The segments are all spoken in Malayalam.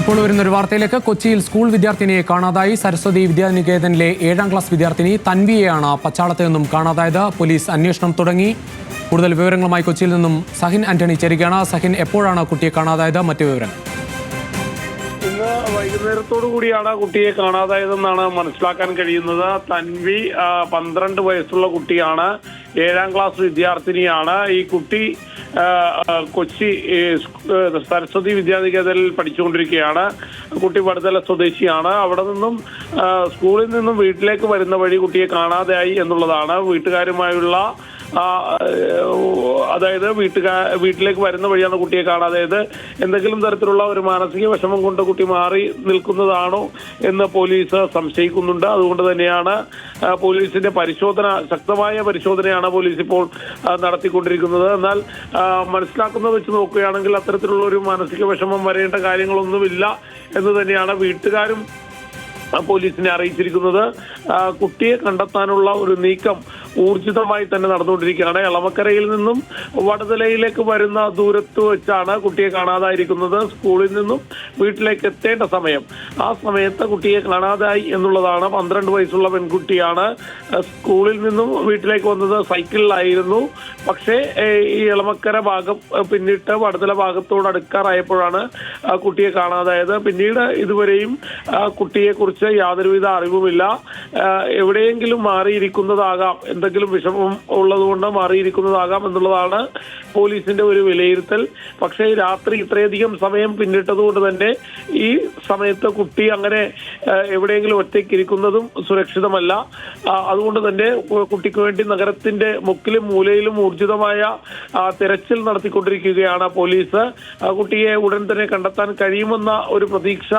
ഇപ്പോൾ വരുന്ന ഒരു വാർത്തയിലേക്ക് കൊച്ചിയിൽ സ്കൂൾ വിദ്യാർത്ഥിനിയെ കാണാതായി സരസ്വതി വിദ്യാനികേതനിലെ ഏഴാം ക്ലാസ് വിദ്യാർത്ഥിനി തൻവിയെയാണ് പച്ചാളത്ത് നിന്നും കാണാതായത്. പോലീസ് അന്വേഷണം തുടങ്ങി. കൂടുതൽ വിവരങ്ങളുമായി കൊച്ചിയിൽ നിന്നും സഹിൻ ആന്റണി ചേരുകയാണ്. സഹിൻ എപ്പോഴാണ് കുട്ടിയെ കാണാതായത്? മറ്റു വിവരങ്ങൾ. വൈകുന്നേരത്തോടു കൂടിയാണ് കുട്ടിയെ കാണാതായതെന്നാണ് മനസ്സിലാക്കാൻ കഴിയുന്നത്. തൻവി പന്ത്രണ്ട് വയസ്സുള്ള കുട്ടിയാണ്. ഏഴാം ക്ലാസ് വിദ്യാർത്ഥിനിയാണ്. ഈ കുട്ടി കൊച്ചി സരസ്വതി വിദ്യാനികേതനിൽ പഠിച്ചുകൊണ്ടിരിക്കുകയാണ്. കുട്ടി വടുതല സ്വദേശിയാണ്. അവിടെ നിന്നും സ്കൂളിൽ നിന്നും വീട്ടിലേക്ക് വരുന്ന വഴി കുട്ടിയെ കാണാതെയായി എന്നുള്ളതാണ് വീട്ടുകാരുമായുള്ള അതായത് വീട്ടുകാ വീട്ടിലേക്ക് വരുന്ന വഴിയാണ് കുട്ടിയെ കാണാതായത് എന്തെങ്കിലും തരത്തിലുള്ള ഒരു മാനസിക വിഷമം കൊണ്ട് കുട്ടി മാറി നിൽക്കുന്നതാണോ എന്ന് പോലീസ് സംശയിക്കുന്നുണ്ട്. അതുകൊണ്ട് തന്നെയാണ് പോലീസിന്റെ പരിശോധന ശക്തമായ പരിശോധനയാണ് പോലീസ് ഇപ്പോൾ നടത്തിക്കൊണ്ടിരിക്കുന്നത്. എന്നാൽ മനസ്സിലാക്കുന്നത് വെച്ച് നോക്കുകയാണെങ്കിൽ അത്തരത്തിലുള്ള ഒരു മാനസിക വിഷമം വരേണ്ട കാര്യങ്ങളൊന്നുമില്ല എന്ന് തന്നെയാണ് വീട്ടുകാരും പോലീസിനെ അറിയിച്ചിരിക്കുന്നത്. കുട്ടിയെ കണ്ടെത്താനുള്ള ഒരു നീക്കം ഊർജിതമായി തന്നെ നടന്നുകൊണ്ടിരിക്കുകയാണ്. എളമക്കരയിൽ നിന്നും വടതലയിലേക്ക് വരുന്ന ദൂരത്ത് വെച്ചാണ് കുട്ടിയെ കാണാതായിരിക്കുന്നത്. സ്കൂളിൽ നിന്നും വീട്ടിലേക്ക് എത്തേണ്ട സമയം. ആ സമയത്ത് കുട്ടിയെ കാണാതായി എന്നുള്ളതാണ് പന്ത്രണ്ട് വയസ്സുള്ള പെൺകുട്ടിയാണ് സ്കൂളിൽ നിന്നും വീട്ടിലേക്ക് വന്നത്. സൈക്കിളിലായിരുന്നു. പക്ഷേ ഈ എളമക്കര ഭാഗം പിന്നിട്ട് വടതല ഭാഗത്തോട് അടുക്കാറായപ്പോഴാണ് കുട്ടിയെ കാണാതായത്. പിന്നീട് ഇതുവരെയും കുട്ടിയെക്കുറിച്ച് യാതൊരുവിധ അറിവുമില്ല. എവിടെയെങ്കിലും മാറിയിരിക്കുന്നതാകാം എന്തെങ്കിലും വിഷമം ഉള്ളതുകൊണ്ട് മാറിയിരിക്കുന്നതാകാം എന്നുള്ളതാണ് പോലീസിന്റെ ഒരു വിലയിരുത്തൽ. പക്ഷേ രാത്രി ഇത്രയധികം സമയം പിന്നിട്ടതുകൊണ്ട് തന്നെ ഈ സമയത്ത് കുട്ടി അങ്ങനെ എവിടെയെങ്കിലും ഒറ്റയ്ക്ക് ഇരിക്കുന്നതും സുരക്ഷിതമല്ല. അതുകൊണ്ട് തന്നെ കുട്ടിക്ക് വേണ്ടി നഗരത്തിന്റെ മുക്കിലും മൂലയിലും ഊർജിതമായ തിരച്ചിൽ നടത്തിക്കൊണ്ടിരിക്കുകയാണ് പോലീസ്. കുട്ടിയെ ഉടൻ തന്നെ കണ്ടെത്താൻ കഴിയുമെന്ന ഒരു പ്രതീക്ഷ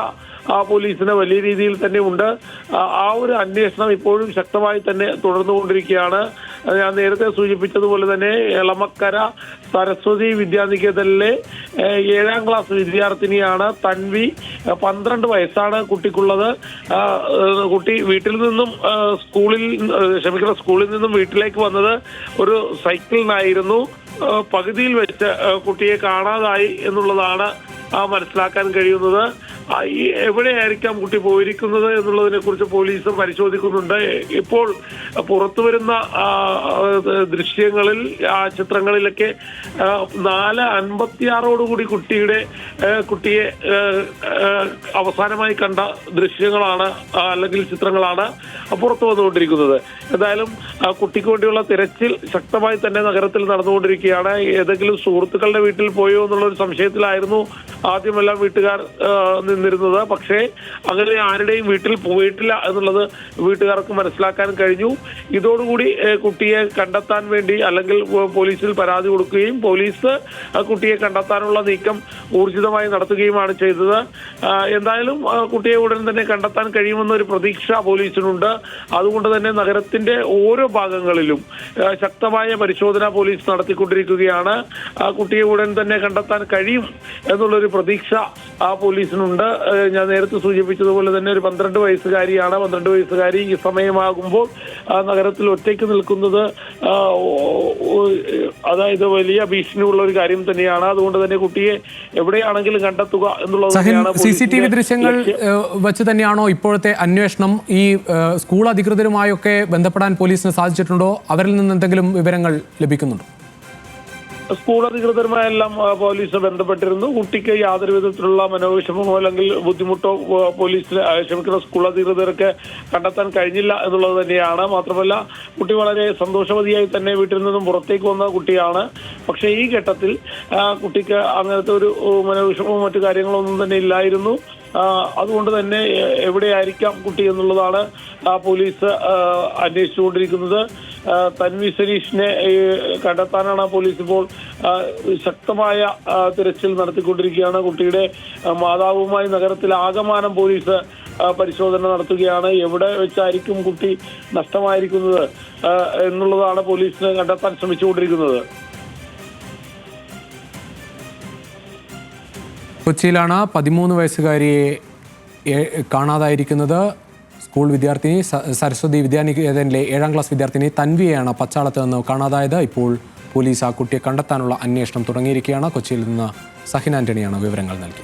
ആ പോലീസിന് വലിയ രീതിയിൽ തന്നെ ഉണ്ട്. ആ, ഒരു അന്വേഷണം ഇപ്പോഴും ശക്തമായി തന്നെ തുടർന്നുകൊണ്ടിരിക്കുകയാണ്. ഞാൻ നേരത്തെ സൂചിപ്പിച്ചതുപോലെ തന്നെ എളമക്കര സരസ്വതി വിദ്യാനികേതനിലെ ഏഴാം ക്ലാസ് വിദ്യാർത്ഥിനിയാണ് തൻവി. പന്ത്രണ്ട് വയസ്സാണ് കുട്ടിക്കുള്ളത്. കുട്ടി വീട്ടിൽ നിന്നും സ്കൂളിൽ ക്ഷമിക്കുന്ന സ്കൂളിൽ നിന്നും വീട്ടിലേക്ക് വന്നത് ഒരു സൈക്കിളിനായിരുന്നു. പകുതിയിൽ വെച്ച് കുട്ടിയെ കാണാതായി എന്നുള്ളതാണ് മനസ്സിലാക്കാൻ കഴിയുന്നത്. എവിടെയായിരിക്കാം കുട്ടി പോയിരിക്കുന്നത് എന്നുള്ളതിനെ കുറിച്ച് പോലീസ് പരിശോധിക്കുന്നുണ്ട്. ഇപ്പോൾ പുറത്തു വരുന്ന ദൃശ്യങ്ങളിൽ ആ ചിത്രങ്ങളിലൊക്കെ നാല് അൻപത്തിയാറോടുകൂടി കുട്ടിയുടെ കുട്ടിയെ അവസാനമായി കണ്ട ദൃശ്യങ്ങളാണ് അല്ലെങ്കിൽ ചിത്രങ്ങളാണ് പുറത്തു വന്നുകൊണ്ടിരിക്കുന്നത്. എന്തായാലും കുട്ടിക്ക് വേണ്ടിയുള്ള തിരച്ചിൽ ശക്തമായി തന്നെ നഗരത്തിൽ നടന്നുകൊണ്ടിരിക്കുകയാണ്. ഏതെങ്കിലും സുഹൃത്തുക്കളുടെ വീട്ടിൽ പോയോ എന്നുള്ള ഒരു സംശയത്തിലായിരുന്നു ആദ്യമെല്ലാം വീട്ടുകാർ നിന്നിരുന്നത്. പക്ഷേ അങ്ങനെ ആരുടെയും വീട്ടിൽ പോയിട്ടില്ല എന്നുള്ളത് വീട്ടുകാർക്ക് മനസ്സിലാക്കാൻ കഴിഞ്ഞു. ഇതോടുകൂടി കുട്ടിയെ കണ്ടെത്താൻ വേണ്ടി അല്ലെങ്കിൽ പോലീസിൽ പരാതി കൊടുക്കുകയും പോലീസ് കുട്ടിയെ കണ്ടെത്താനുള്ള നീക്കം ഊർജിതമായി നടത്തുകയുമാണ് ചെയ്തത്. എന്തായാലും കുട്ടിയെ ഉടൻ തന്നെ കണ്ടെത്താൻ കഴിയുമെന്നൊരു പ്രതീക്ഷ പോലീസിനുണ്ട്. അതുകൊണ്ട് തന്നെ നഗരത്തിന്റെ ഓരോ ഭാഗങ്ങളിലും ശക്തമായ പരിശോധന പോലീസ് നടത്തിക്കൊണ്ടിരിക്കുകയാണ്. കുട്ടിയെ ഉടൻ തന്നെ കണ്ടെത്താൻ കഴിയും എന്നുള്ളൊരു പ്രതീക്ഷ ആ പോലീസിനുണ്ട്. ഞാൻ നേരത്തെ സൂചിപ്പിച്ചതുപോലെ തന്നെ ഒരു പന്ത്രണ്ട് വയസ്സുകാരിയാണ്. പന്ത്രണ്ട് വയസ്സുകാരി ഈ സമയമാകുമ്പോൾ ആ നഗരത്തിൽ ഒറ്റയ്ക്ക് നിൽക്കുന്നത് അതായത് വലിയ ഭീഷണിയുള്ള ഒരു കാര്യം തന്നെയാണ്. അതുകൊണ്ട് തന്നെ കുട്ടിയെ എവിടെയാണെങ്കിലും കണ്ടെത്തുക എന്നുള്ളത് സി സി ടി വി ദൃശ്യങ്ങൾ വെച്ച് തന്നെയാണോ ഇപ്പോഴത്തെ അന്വേഷണം? ഈ സ്കൂൾ അധികൃതരുമായൊക്കെ ബന്ധപ്പെടാൻ പോലീസിന് സാധിച്ചിട്ടുണ്ടോ? അവരിൽ നിന്ന് എന്തെങ്കിലും വിവരങ്ങൾ ലഭിക്കുന്നുണ്ടോ? സ്കൂൾ അധികൃതരുമായെല്ലാം പോലീസ് ബന്ധപ്പെട്ടിരുന്നു. കുട്ടിക്ക് യാതൊരു വിധത്തിലുള്ള മനോവിഷമമോ അല്ലെങ്കിൽ ബുദ്ധിമുട്ടോ പോലീസിന് ക്ഷമിക്കുന്ന സ്കൂൾ അധികൃതർക്ക് കണ്ടെത്താൻ കഴിഞ്ഞില്ല എന്നുള്ളത് തന്നെയാണ്. മാത്രമല്ല കുട്ടി വളരെ സന്തോഷവതിയായി തന്നെ വീട്ടിൽ നിന്നും പുറത്തേക്ക് വന്ന കുട്ടിയാണ്. പക്ഷേ ഈ ഘട്ടത്തിൽ കുട്ടിക്ക് അങ്ങനത്തെ ഒരു മനോവിഷമോ മറ്റു കാര്യങ്ങളൊന്നും തന്നെ ഇല്ലായിരുന്നു. അതുകൊണ്ട് തന്നെ എവിടെയായിരിക്കാം കുട്ടി എന്നുള്ളതാണ് പോലീസ് അന്വേഷിച്ചുകൊണ്ടിരിക്കുന്നത്. തൻവി സരീഷിനെ കണ്ടെത്താനാണ് പോലീസ് ഇപ്പോൾ ശക്തമായ തിരച്ചിൽ നടത്തിക്കൊണ്ടിരിക്കുകയാണ്. കുട്ടിയുടെ മാതാവുമായി നഗരത്തിൽ ആകമാനം പോലീസ് പരിശോധന നടത്തുകയാണ്. എവിടെ വെച്ചായിരിക്കും കുട്ടി നഷ്ടമായിരിക്കുന്നത് എന്നുള്ളതാണ് പോലീസിന് കണ്ടെത്താൻ ശ്രമിച്ചുകൊണ്ടിരിക്കുന്നത്. കൊച്ചിയിലാണ് പതിമൂന്ന് വയസ്സുകാരിയെ കാണാതായിരിക്കുന്നത്. സ്കൂൾ വിദ്യാർത്ഥിനി സരസ്വതി വിദ്യാനികേതനിലെ ഏഴാം ക്ലാസ് വിദ്യാർത്ഥിനി തൻവിയെയാണ് പച്ചാളത്ത് നിന്ന് കാണാതായത്. ഇപ്പോൾ പോലീസ് ആ കുട്ടിയെ കണ്ടെത്താനുള്ള അന്വേഷണം തുടങ്ങിയിരിക്കുകയാണ്. കൊച്ചിയിൽ നിന്ന് സഹിൻ ആന്റണിയാണ് വിവരങ്ങൾ നൽകി